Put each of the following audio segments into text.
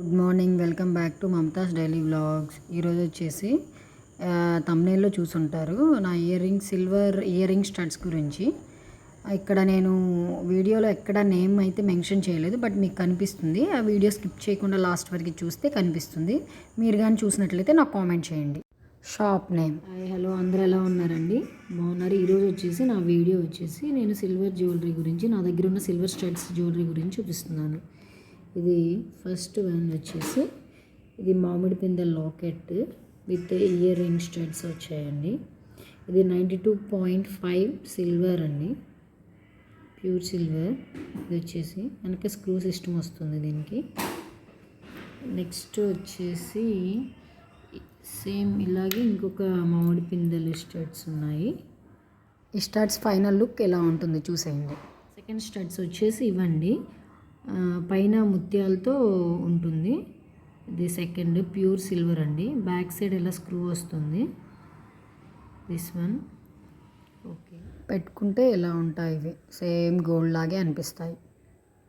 Good morning welcome back to Mamata's daily vlogs. ఈరోజు వచ్చేసి తమ్నేల్లో చూసుంటారు నా ear ring silver ear ring studs గురించి. ఇక్కడ నేను వీడియోలో ఎక్కడ నేమ్ అయితే మెన్షన్ చేయలేదు బట్ మీకు కనిపిస్తుంది. ఆ వీడియో స్కిప్ చేయకుండా లాస్ట్ వరకు చూస్తే కనిపిస్తుంది. మీరు కానీ చూసినట్లయితే నాకు కామెంట్ చేయండి. షాప్ నేమ్ హలో అందరూ ఎలా ఉన్నారండి? బాగున్నారు. ఈరోజు వచ్చేసి నా వీడియో వచ్చేసి నేను సిల్వర్ జ్యువెలరీ గురించి నా దగ్గర ఉన్న సిల్వర్ స్టడ్స్ జ్యువెలరీ గురించి చూపిస్తున్నాను. ఇది ఫస్ట్ వన్ వచ్చేసి ఇది మామిడి పిందె locket with ear ring studs వచ్చాయండి. ఇది ninety two point five silver అండి. ప్యూర్ సిల్వర్ ఇది వచ్చేసి వెనక స్క్రూ సిస్టమ్ వస్తుంది దీనికి. నెక్స్ట్ వచ్చేసి సేమ్ ఇలాగే ఇంకొక మామిడి పిందెలు స్టడ్స్ ఉన్నాయి. ఈ స్టడ్స్ ఫైనల్ లుక్ ఎలా ఉంటుంది చూసేయండి. సెకండ్ స్టడ్స్ వచ్చేసి ఇవ్వండి. పైన ముత్యాలతో ఉంటుంది. ఇది సెకండ్ ప్యూర్ సిల్వర్ అండి. బ్యాక్ సైడ్ ఇలా స్క్రూ వస్తుంది? దిస్ వన్ ఓకే పెట్టుకుంటే ఎలా ఉంటాయి ఇవి? సేమ్ గోల్డ్ లాగే అనిపిస్తాయి.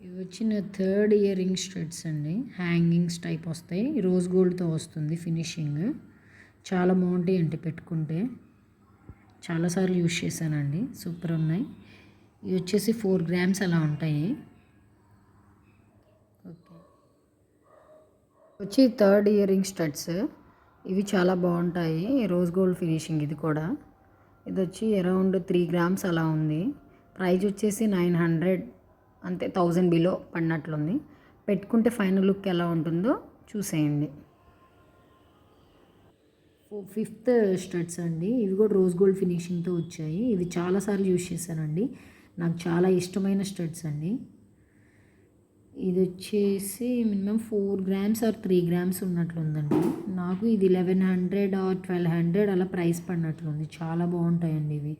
ఇవి వచ్చిన థర్డ్ ఇయర్ రింగ్ స్టడ్స్ అండి. హ్యాంగింగ్స్ టైప్ వస్తాయి. రోజ్ గోల్డ్తో వస్తుంది ఫినిషింగ్ చాలా బాగుంటాయి అంటే పెట్టుకుంటే. చాలాసార్లు యూజ్ చేశానండి. సూపర్ ఉన్నాయి. ఇవి వచ్చేసి ఫోర్ గ్రామ్స్ అలా ఉంటాయి ఓకే వచ్చి థర్డ్ ఇయరింగ్ స్టడ్స్. ఇవి చాలా బాగుంటాయి. రోజ్ గోల్డ్ ఫినిషింగ్ ఇది కూడా. ఇది వచ్చి అరౌండ్ త్రీ గ్రామ్స్ అలా ఉంది. ప్రైజ్ వచ్చేసి నైన్ హండ్రెడ్ అంతే థౌజండ్ బిలో పడినట్లుంది. పెట్టుకుంటే ఫైనల్ లుక్ ఎలా ఉంటుందో చూసేయండి. ఫిఫ్త్ స్టడ్స్ అండి. ఇవి కూడా రోజ్ గోల్డ్ ఫినిషింగ్తో వచ్చాయి. ఇవి చాలాసార్లు యూజ్ చేశానండి. నాకు చాలా ఇష్టమైన స్టడ్స్ అండి. ఇది వచ్చేసి minimum four grams or three grams ఉన్నట్లుందండి. నాకు ఇది eleven hundred or twelve hundred అలా ప్రైస్ పడినట్లుంది. చాలా బాగుంటాయండి ఇవి.